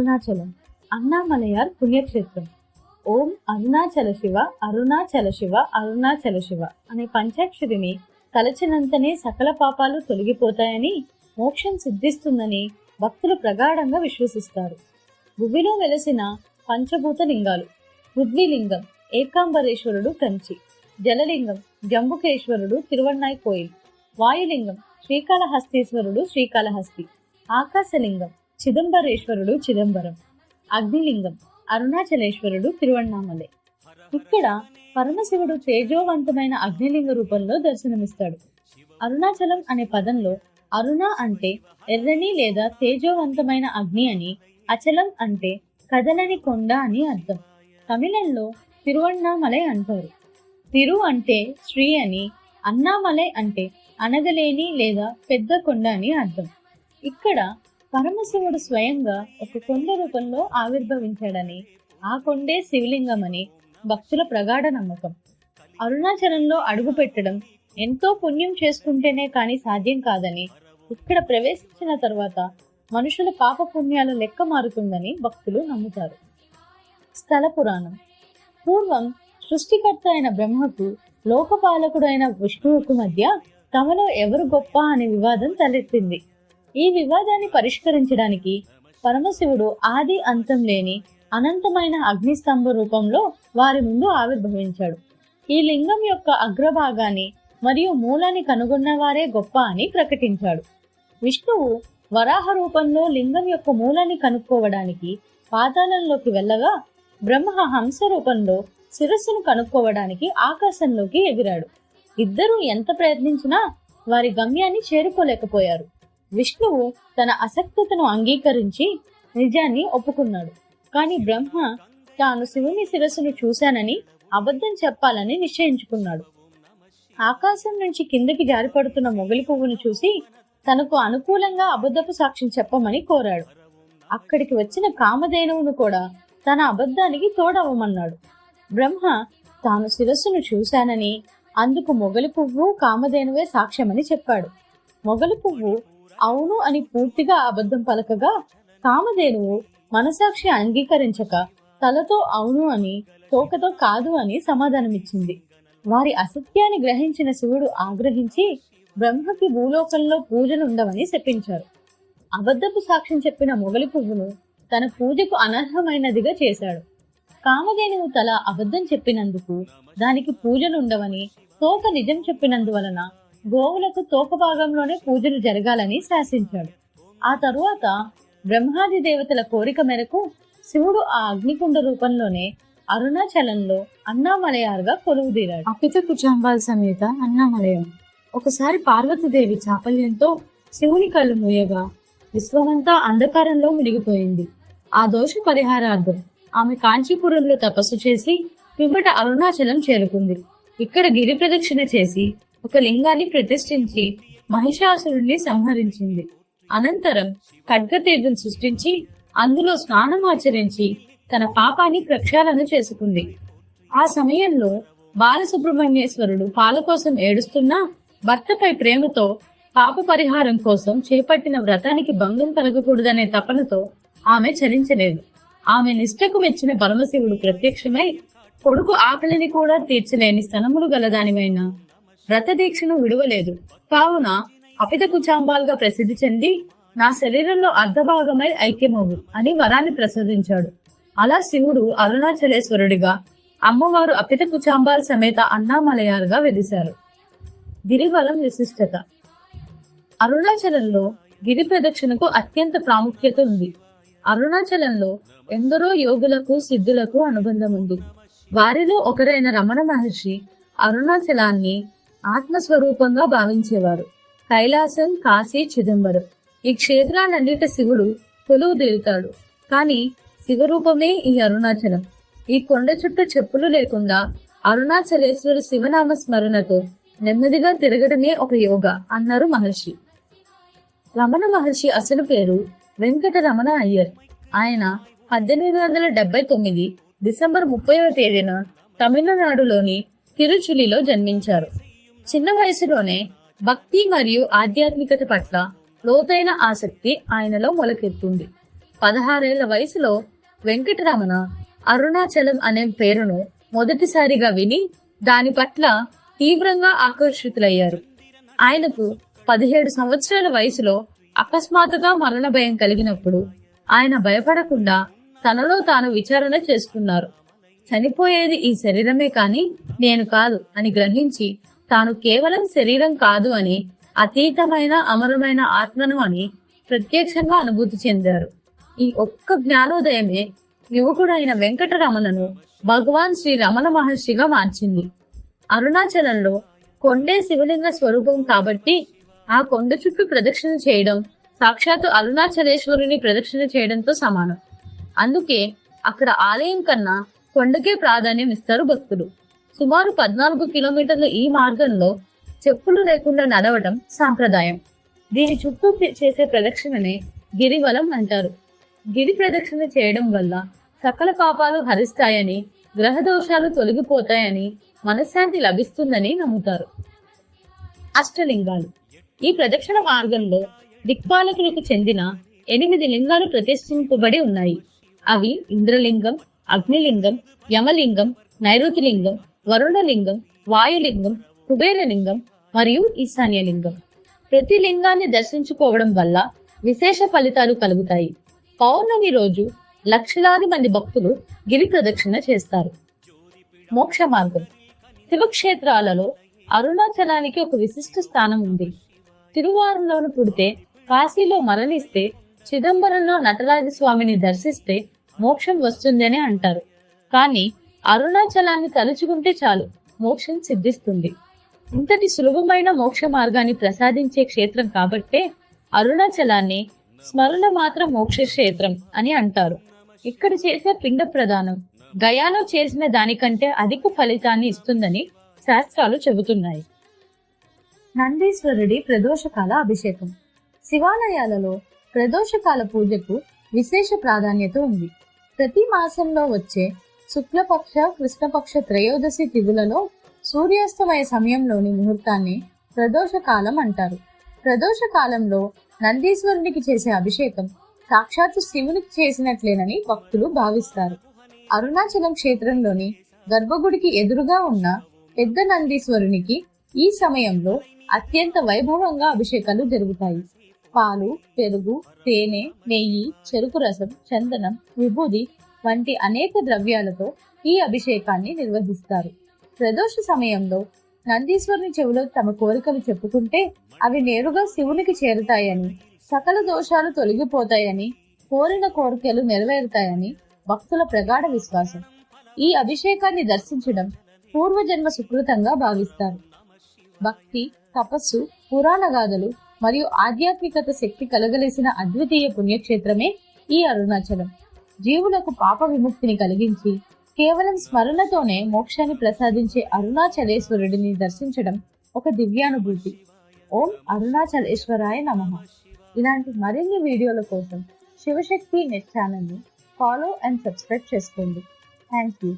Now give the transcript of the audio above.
అరుణాచలం అన్నామలయార్ పుణ్యక్షేత్రం. ఓం అరుణాచల శివ అరుణాచల శివ అరుణాచల శివ అనే పంచాక్షరిని తలచినంతనే సకల పాపాలు తొలగిపోతాయని మోక్షం సిద్ధిస్తుందని భక్తులు ప్రగాఢంగా విశ్వసిస్తారు. భువిలో వెలసిన పంచభూత లింగాలు పృథ్వీలింగం ఏకాంబరేశ్వరుడు కంచి జలలింగం జంబుకేశ్వరుడు తిరువన్నాయ్ కోయిల్ వాయులింగం శ్రీకాళహస్తీశ్వరుడు శ్రీకాళహస్తి ఆకాశలింగం చిదంబరేశ్వరుడు చిదంబరం అగ్నిలింగం అరుణాచలేశ్వరుడు తిరువణ్ణామలే. ఇక్కడ పరమశివుడు తేజోవంతమైన అగ్నిలింగ రూపంలో దర్శనమిస్తాడు. అరుణాచలం అనే పదంలో అరుణ అంటే ఎర్రని లేదా తేజోవంతమైన అగ్ని అని అచలం అంటే కదలని కొండ అని అర్థం. తమిళంలో తిరువణ్ణామలై అంటారు. తిరు అంటే శ్రీ అని అన్నామలై అంటే అనగలేని లేదా పెద్ద కొండ అని అర్థం. ఇక్కడ పరమశివుడు స్వయంగా ఒక కొండ రూపంలో ఆవిర్భవించాడని ఆ కొండే శివలింగమని భక్తుల ప్రగాఢ నమ్మకం. అరుణాచలంలో అడుగు పెట్టడం ఎంతో పుణ్యం చేసుకుంటేనే కాని సాధ్యం కాదని ఇక్కడ ప్రవేశించిన తర్వాత మనుషుల పాప పుణ్యాల లెక్క మారుతుందని భక్తులు నమ్ముతారు. స్థల పురాణం. పూర్వం సృష్టికర్త అయిన బ్రహ్మకు లోకపాలకుడైన విష్ణువుకు మధ్య తమలో ఎవరు గొప్ప అనే వివాదం తలెత్తింది. ఈ వివాదాన్ని పరిష్కరించడానికి పరమశివుడు ఆది అంతం లేని అనంతమైన అగ్నిస్తంభ రూపంలో వారి ముందు ఆవిర్భవించాడు. ఈ లింగం యొక్క అగ్రభాగాన్ని మరియు మూలాన్ని కనుగొన్నవారే గొప్ప అని ప్రకటించాడు. విష్ణువు వరాహ రూపంలో లింగం యొక్క మూలాన్ని కనుక్కోవడానికి పాతాళంలోకి వెళ్ళగా బ్రహ్మ హంస రూపంలో శిరస్సును కనుక్కోవడానికి ఆకాశంలోకి ఎగిరాడు. ఇద్దరూ ఎంత ప్రయత్నించినా వారి గమ్యాన్ని చేరుకోలేకపోయారు. విష్ణువు తన అసక్తతను అంగీకరించి నిజాన్ని ఒప్పుకున్నాడు. కానీ బ్రహ్మ తాను శివుని శిరస్సును చూశానని అబద్ధం చెప్పాలని నిశ్చయించుకున్నాడు. ఆకాశం నుంచి కిందకి జారిపడుతున్న మొగలి పువ్వును చూసి తనకు అనుకూలంగా అబద్ధపు సాక్ష్యం చెప్పమని కోరాడు. అక్కడికి వచ్చిన కామధేనువును కూడా తన అబద్ధానికి తోడవమన్నాడు బ్రహ్మ తాను శిరస్సును చూశానని అందుకు మొగలి పువ్వు కామధేనువే సాక్ష్యమని చెప్పాడు. మొగలి పువ్వు అవును అని పూర్తిగా అబద్ధం పలకగా కామధేనువు మనసాక్షి అంగీకరించక తలతో అవును అని తోకతో కాదు అని సమాధానమిచ్చింది. వారి అసత్యాన్ని గ్రహించిన శివుడు ఆగ్రహించి బ్రహ్మకి భూలోకంలో పూజలు ఉండవని శపించారు. అబద్ధపు సాక్ష్యం చెప్పిన మొగలి పువ్వును తన పూజకు అనర్హమైనదిగా చేశాడు. కామధేనువు తల అబద్ధం చెప్పినందుకు దానికి పూజలు ఉండవని తోక నిజం చెప్పినందువలన గోవులకు తోక భాగంలోనే పూజలు జరగాలని శాసించాడు. ఆ తరువాత బ్రహ్మాది దేవతల కోరిక మేరకు శివుడు ఆ అగ్నికుండ రూపంలోనే అరుణాచలంలో అన్నామలయారుగా కొలువుదీరాడు. అపిత కుచాంబాల సమేత అన్నామలయం. ఒకసారి పార్వతీదేవి చాపల్యంతో శివుని కళ్ళు మూయగా విశ్వమంతా అంధకారంలో మునిగిపోయింది. ఆ దోష పరిహారార్థం ఆమె కాంచీపురంలో తపస్సు చేసి పిమ్మట అరుణాచలం చేరుకుంది. ఇక్కడ గిరి ప్రదక్షిణ చేసి ఒక లింగాన్ని ప్రతిష్ఠించి మహిషాసురుణ్ణి సంహరించింది. అనంతరం ఖడ్గతీర్థం సృష్టించి అందులో స్నానం ఆచరించి తన పాపాన్ని ప్రక్షాళన చేసుకుంది. ఆ సమయంలో బాలసుబ్రహ్మణ్యేశ్వరుడు పాల కోసం ఏడుస్తున్నా భర్తపై ప్రేమతో పాప పరిహారం కోసం చేపట్టిన వ్రతానికి భంగం కలగకూడదనే తపనతో ఆమె చలించలేదు. ఆమె నిష్టకు మెచ్చిన పరమశివుడు ప్రత్యక్షమై కొడుకు ఆకలిని కూడా తీర్చలేని స్థలములు గలదానివైన రథదీక్షను దీక్షను విడువలేదు. కావున అపిత కుచాంబాల్గా ప్రసిద్ధి చెంది నా శరీరంలో అర్ధభాగమై ఐక్యమవు అని వరాన్ని ప్రసాదించాడు. అలా శివుడు అరుణాచలేశ్వరుడిగా అమ్మవారు అపిత కుచాంబాల్ సమేత అన్నామలయాలుగా వెలిశారు గిరిబలం విశిష్టత. అరుణాచలంలో గిరి ప్రదక్షిణకు అత్యంత ప్రాముఖ్యత ఉంది. అరుణాచలంలో ఎందరో యోగులకు సిద్ధులకు అనుబంధం ఉంది వారిలో ఒకరైన రమణ మహర్షి అరుణాచలాన్ని ఆత్మస్వరూపంగా భావించేవారు. కైలాసం కాశీ చిదంబరం. ఈ క్షేత్రాలన్నిటి శివుడు కొలువు తీరుతాడు కానీ శివరూపమే ఈ అరుణాచలం. ఈ కొండ చుట్టూ చెప్పులు లేకుండా అరుణాచలేశ్వరు శివనామ స్మరణతో నెమ్మదిగా తిరగడమే ఒక యోగ అన్నారు మహర్షి. రమణ మహర్షి అసలు పేరు వెంకట రమణ అయ్యర్. ఆయన పద్దెనిమిది వందల డెబ్బై తొమ్మిది డిసెంబర్ ముప్పైవ తేదీన తమిళనాడులోని తిరుచులిలో జన్మించారు. చిన్న వయసులోనే భక్తి మరియు ఆధ్యాత్మికత పట్ల లోతైన ఆసక్తి ఆయనలో మొలకెత్తుంది. పదహారేళ్ళ వయసులో వెంకటరమణ అరుణాచలం అనే పేరును మొదటిసారిగా విని దాని పట్ల తీవ్రంగా ఆకర్షితులయ్యారు. ఆయనకు పదిహేడు సంవత్సరాల వయసులో అకస్మాత్తుగా మరణ భయం కలిగినప్పుడు ఆయన భయపడకుండా తనలో తాను విచారణ చేసుకున్నారు. చనిపోయేది ఈ శరీరమే కాని నేను కాదు అని గ్రహించి తాను కేవలం శరీరం కాదు అని అతీతమైన అమరమైన ఆత్మను అని ప్రత్యక్షంగా అనుభూతి చెందారు. ఈ ఒక్క జ్ఞానోదయమే యువకుడైన వెంకటరమణను భగవాన్ శ్రీ రమణ మహర్షిగా మార్చింది. అరుణాచలంలో కొండే శివలింగ స్వరూపం కాబట్టి ఆ కొండ చుట్టూ ప్రదక్షిణ చేయడం సాక్షాత్తు అరుణాచలేశ్వరుని ప్రదక్షిణ చేయడంతో సమానం. అందుకే అక్కడ ఆలయం కన్నా కొండకే ప్రాధాన్యం ఇస్తారు భక్తులు. సుమారు పద్నాలుగు కిలోమీటర్ల ఈ మార్గంలో చెప్పులు లేకుండా నడవడం సాంప్రదాయం. దీని చుట్టూ చేసే ప్రదక్షిణనే గిరివలం అంటారు. గిరి ప్రదక్షిణ చేయడం వల్ల సకల పాపాలు హరిస్తాయని గ్రహ దోషాలు తొలగిపోతాయని మనశ్శాంతి లభిస్తుందని నమ్ముతారు. అష్టలింగాలు. ఈ ప్రదక్షిణ మార్గంలో దిక్పాలకులకు చెందిన ఎనిమిది లింగాలు ప్రతిష్ఠింపబడి ఉన్నాయి. అవి ఇంద్రలింగం అగ్నిలింగం యమలింగం నైరుతిలింగం వరుణలింగం వాయులింగం కుబేరలింగం మరియు ఈశాన్యలింగం. ప్రతి లింగాన్ని దర్శించుకోవడం వల్ల విశేష ఫలితాలు కలుగుతాయి. పౌర్ణమి రోజు లక్షలాది మంది భక్తులు గిరి ప్రదక్షిణ చేస్తారు. మోక్ష మార్గం. శివక్షేత్రాలలో అరుణాచలానికి ఒక విశిష్ట స్థానం ఉంది. తిరువారంలోను పుడితే కాశీలో మరణిస్తే చిదంబరంలో నటరాజ స్వామిని దర్శిస్తే మోక్షం వస్తుందని అంటారు. కానీ అరుణాచలాన్ని తలుచుకుంటే చాలు. మోక్షం సిద్ధిస్తుంది. ఇంతటి సులభమైన మోక్ష మార్గాన్ని ప్రసాదించే క్షేత్రం కాబట్టే అరుణాచలాన్ని స్మరణ మాత్ర మోక్ష క్షేత్రం అని అంటారు. ఇక్కడ చేసే పిండ ప్రదానం గయాలో చేసిన దానికంటే అధిక ఫలితాన్ని ఇస్తుందని శాస్త్రాలు చెబుతున్నాయి. నందీశ్వరుడి ప్రదోషకాల అభిషేకం. శివాలయాలలో ప్రదోషకాల పూజకు విశేష ప్రాధాన్యత ఉంది. ప్రతి మాసంలో వచ్చే శుక్లపక్ష కృష్ణపక్ష త్రయోదశి తిథులలో సూర్యాస్తమయ సమయంలోని ముహూర్తాన్ని ప్రదోషకాలం అంటారు. ప్రదోషకాలంలో నందీశ్వరునికి చేసే అభిషేకం సాక్షాత్తు శివునికి చేసినట్లేనని భక్తులు భావిస్తారు. అరుణాచలం క్షేత్రంలోని గర్భగుడికి ఎదురుగా ఉన్న పెద్ద నందీశ్వరునికి ఈ సమయంలో అత్యంత వైభవంగా అభిషేకాలు జరుగుతాయి. పాలు పెరుగు తేనె నెయ్యి చెరుకు రసం చందనం విభూది వంటి అనేక ద్రవ్యాలతో ఈ అభిషేకాన్ని నిర్వహిస్తారు. ప్రదోష సమయంలో నందీశ్వరుని చెవిలో తమ కోరికలు చెప్పుకుంటే అవి నేరుగా శివునికి చేరుతాయని సకల దోషాలు తొలగిపోతాయని కోరిన కోరికలు నెరవేరుతాయని భక్తుల ప్రగాఢ విశ్వాసం. ఈ అభిషేకాన్ని దర్శించడం పూర్వజన్మ సుకృతంగా భావిస్తారు. భక్తి తపస్సు పురాణ గాథలు మరియు ఆధ్యాత్మికత శక్తి కలగలిసిన అద్వితీయ పుణ్యక్షేత్రమే ఈ అరుణాచలం. జీవులకు పాప విముక్తిని కలిగించి కేవలం స్మరణతోనే మోక్షాన్ని ప్రసాదించే అరుణాచలేశ్వరుడిని దర్శించడం ఒక దివ్యానుభూతి. ఓం అరుణాచలేశ్వరాయ నమ. ఇలాంటి మరిన్ని వీడియోల కోసం శివశక్తి నెట్ ఛానల్ని ఫాలో అండ్ సబ్స్క్రైబ్ చేసుకోండి. Thank you